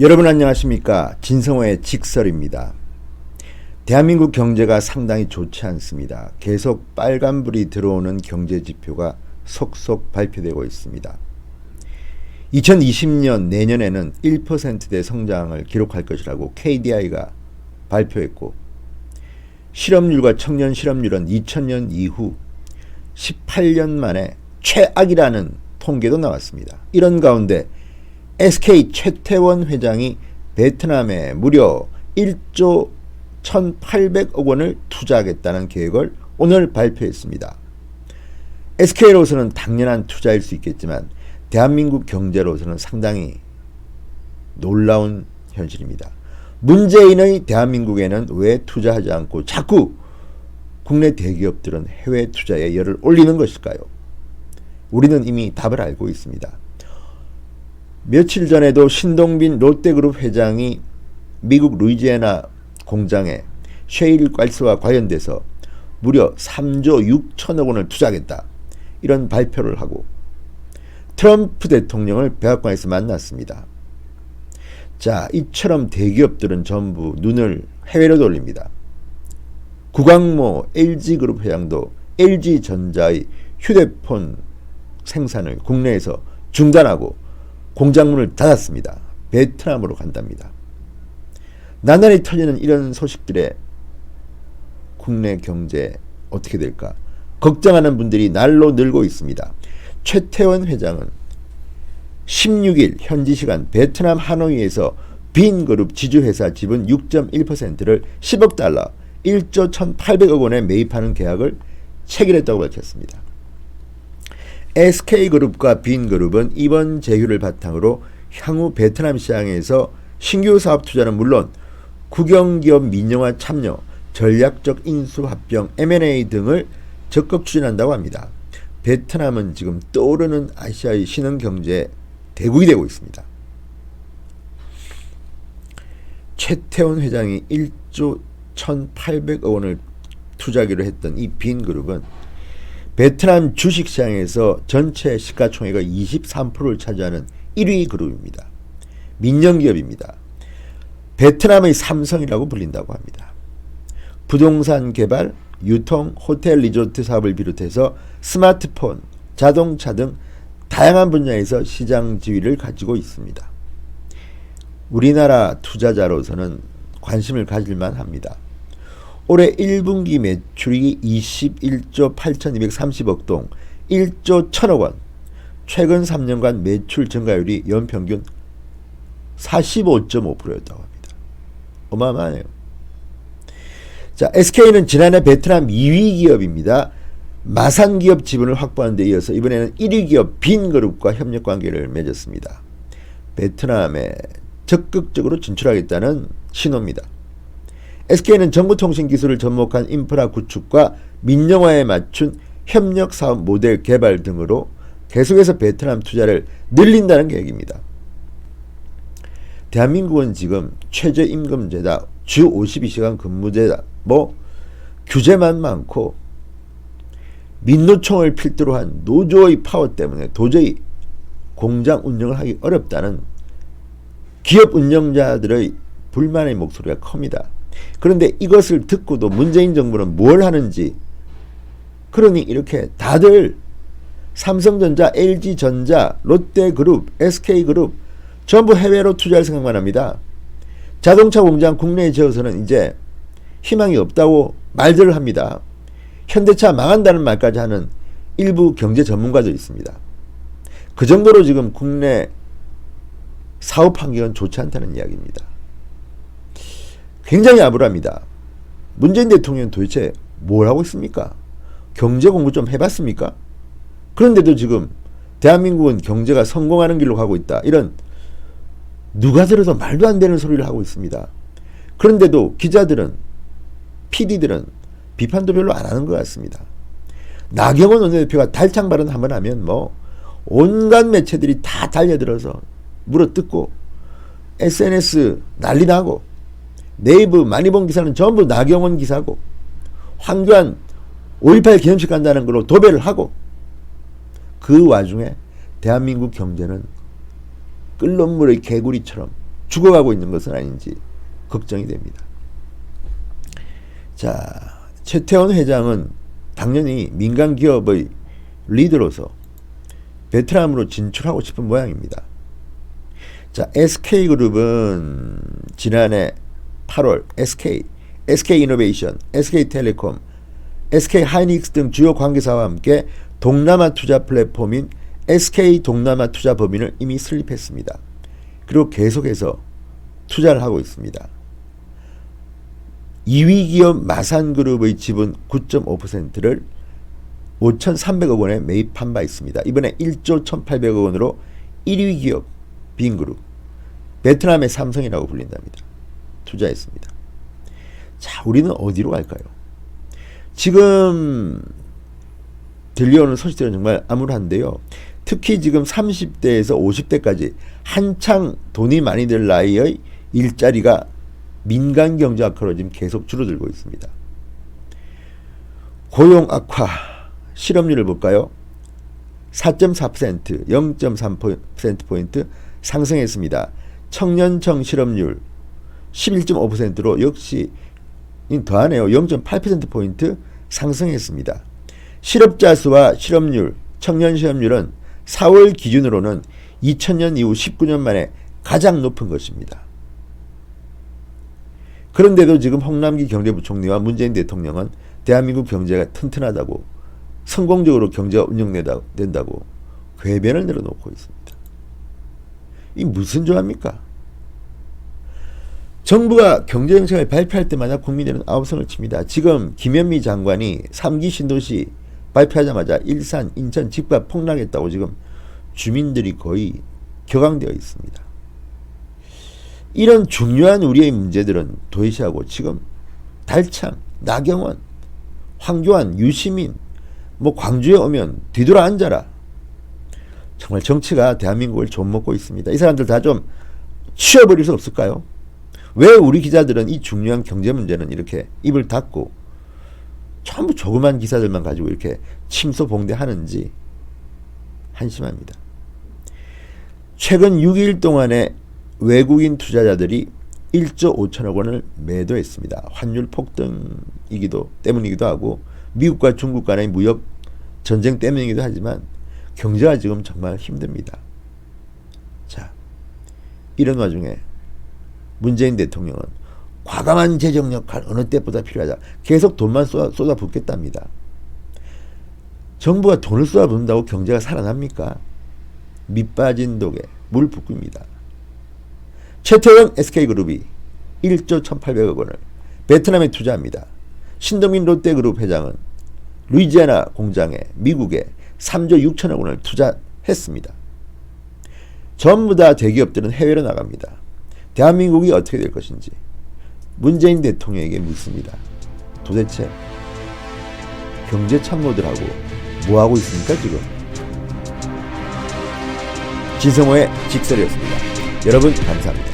여러분 안녕하십니까 진성호의 직설입니다. 대한민국 경제가 상당히 좋지 않습니다. 계속 빨간불이 들어오는 경제 지표가 속속 발표되고 있습니다. 2020년 내년에는 1%대 성장을 기록할 것이라고 KDI가 발표했고 실업률과 청년 실업률은 2000년 이후 18년 만에 최악이라는 통계도 나왔습니다. 이런 가운데 SK 최태원 회장이 베트남에 무려 1조 1,800억 원을 투자하겠다는 계획을 오늘 발표했습니다. SK로서는 당연한 투자일 수 있겠지만 대한민국 경제로서는 상당히 놀라운 현실입니다. 문재인의 대한민국에는 왜 투자하지 않고 자꾸 국내 대기업들은 해외 투자에 열을 올리는 것일까요? 우리는 이미 답을 알고 있습니다. 며칠 전에도 신동빈 롯데그룹 회장이 미국 루이지애나 공장에 쉐일 가스와 관련돼서 무려 3조 6천억 원을 투자하겠다. 이런 발표를 하고 트럼프 대통령을 백악관에서 만났습니다. 자, 이처럼 대기업들은 전부 눈을 해외로 돌립니다. 구광모 LG그룹 회장도 LG전자의 휴대폰 생산을 국내에서 중단하고 공장문을 닫았습니다. 베트남으로 간답니다. 나날이 터지는 이런 소식들에 국내 경제 어떻게 될까 걱정하는 분들이 날로 늘고 있습니다. 최태원 회장은 16일 현지 시간 베트남 하노이에서 빈그룹 지주회사 지분 6.1%를 10억 달러 1조 1,800억 원에 매입하는 계약을 체결했다고 밝혔습니다. SK그룹과 빈그룹은 이번 제휴를 바탕으로 향후 베트남 시장에서 신규 사업 투자는 물론 국영기업 민영화 참여, 전략적 인수 합병, M&A 등을 적극 추진한다고 합니다. 베트남은 지금 떠오르는 아시아의 신흥 경제 대국이 되고 있습니다. 최태원 회장이 1조 1,800억 원을 투자하기로 했던 이 빈그룹은 베트남 주식시장에서 전체 시가총액의 23%를 차지하는 1위 그룹입니다. 민영기업입니다. 베트남의 삼성이라고 불린다고 합니다. 부동산 개발, 유통, 호텔 리조트 사업을 비롯해서 스마트폰, 자동차 등 다양한 분야에서 시장 지위를 가지고 있습니다. 우리나라 투자자로서는 관심을 가질만 합니다. 올해 1분기 매출이 21조 8,230억 동, 1조 1천억 원. 최근 3년간 매출 증가율이 연평균 45.5%였다고 합니다. 어마어마하네요. 자, SK는 지난해 베트남 2위 기업입니다. 마산 기업 지분을 확보하는 데 이어서 이번에는 1위 기업 빈그룹과 협력 관계를 맺었습니다. 베트남에 적극적으로 진출하겠다는 신호입니다. SK는 정보통신 기술을 접목한 인프라 구축과 민영화에 맞춘 협력 사업 모델 개발 등으로 계속해서 베트남 투자를 늘린다는 계획입니다. 대한민국은 지금 최저임금제다, 주 52시간 근무제다, 뭐 규제만 많고 민노총을 필두로 한 노조의 파워 때문에 도저히 공장 운영을 하기 어렵다는 기업 운영자들의 불만의 목소리가 큽니다. 그런데 이것을 듣고도 문재인 정부는 뭘 하는지 그러니 이렇게 다들 삼성전자, LG전자, 롯데그룹, SK그룹 전부 해외로 투자할 생각만 합니다. 자동차 공장 국내에 지어서는 이제 희망이 없다고 말들을 합니다. 현대차 망한다는 말까지 하는 일부 경제 전문가도 있습니다. 그 정도로 지금 국내 사업 환경은 좋지 않다는 이야기입니다. 굉장히 아불합니다. 문재인 대통령 도대체 뭘 하고 있습니까? 경제 공부 좀 해봤습니까? 그런데도 지금 대한민국은 경제가 성공하는 길로 가고 있다. 이런 누가 들어도 말도 안 되는 소리를 하고 있습니다. 그런데도 기자들은 PD들은 비판도 별로 안 하는 것 같습니다. 나경원 원내대표가 달창 발언 한번 하면 뭐 온갖 매체들이 다 달려들어서 물어뜯고 SNS 난리 나고 네이버 많이 본 기사는 전부 나경원 기사고 황교안 5.18 기념식 간다는 걸로 도배를 하고 그 와중에 대한민국 경제는 끓는 물의 개구리처럼 죽어가고 있는 것은 아닌지 걱정이 됩니다. 자, 최태원 회장은 당연히 민간 기업의 리더로서 베트남으로 진출하고 싶은 모양입니다. 자, SK그룹은 지난해 8월 SK, SK이노베이션, SK텔레콤, SK하이닉스 등 주요 관계사와 함께 동남아 투자 플랫폼인 SK 동남아 투자 법인을 이미 설립했습니다. 그리고 계속해서 투자를 하고 있습니다. 2위 기업 마산그룹의 지분 9.5%를 5,300억 원에 매입한 바 있습니다. 이번에 1조 1,800억 원으로 1위 기업 빈그룹 베트남의 삼성이라고 불린답니다. 투자했습니다. 자, 우리는 어디로 갈까요? 지금 들려오는 소식들은 정말 암울한데요. 특히 지금 30대에서 50대까지 한창 돈이 많이 들 나이의 일자리가 민간 경제 악화로 지금 계속 줄어들고 있습니다. 고용 악화, 실업률을 볼까요? 4.4%, 0.3%포인트 상승했습니다. 청년청 실업률 11.5%로 역시 더하네요. 0.8%포인트 상승했습니다. 실업자 수와 실업률, 청년 실업률은 4월 기준으로는 2000년 이후 19년 만에 가장 높은 것입니다. 그런데도 지금 홍남기 경제부총리와 문재인 대통령은 대한민국 경제가 튼튼하다고 성공적으로 경제가 운영된다고 궤변을 내려놓고 있습니다. 이 무슨 조합입니까? 정부가 경제정책을 발표할 때마다 국민들은 아우성을 칩니다. 지금 김현미 장관이 3기 신도시 발표하자마자 일산, 인천 집값 폭락했다고 지금 주민들이 거의 격앙되어 있습니다. 이런 중요한 우리의 문제들은 도외시하고 지금 달창, 나경원, 황교안, 유시민, 뭐 광주에 오면 뒤돌아 앉아라. 정말 정치가 대한민국을 좀 먹고 있습니다. 이 사람들 다 좀 치워버릴 수 없을까요? 왜 우리 기자들은 이 중요한 경제 문제는 이렇게 입을 닫고 전부 조그만 기사들만 가지고 이렇게 침소봉대하는지 한심합니다. 최근 6일 동안에 외국인 투자자들이 1조 5천억 원을 매도했습니다. 환율 폭등이기도 때문이기도 하고 미국과 중국 간의 무역 전쟁 때문이기도 하지만 경제가 지금 정말 힘듭니다. 자, 이런 와중에 문재인 대통령은 과감한 재정 역할 어느 때보다 필요하다. 계속 돈만 쏟아, 쏟아붓겠답니다. 정부가 돈을 쏟아붓는다고 경제가 살아납니까? 밑빠진 독에 물 붓고입니다. 최태원 SK그룹이 1조 1,800억 원을 베트남에 투자합니다. 신동민 롯데그룹 회장은 루이지아나 공장에 미국에 3조 6천억 원을 투자했습니다. 전부 다 대기업들은 해외로 나갑니다. 대한민국이 어떻게 될 것인지 문재인 대통령에게 묻습니다. 도대체 경제 참모들하고 뭐 하고 있습니까 지금? 지성호의 직설이었습니다. 여러분 감사합니다.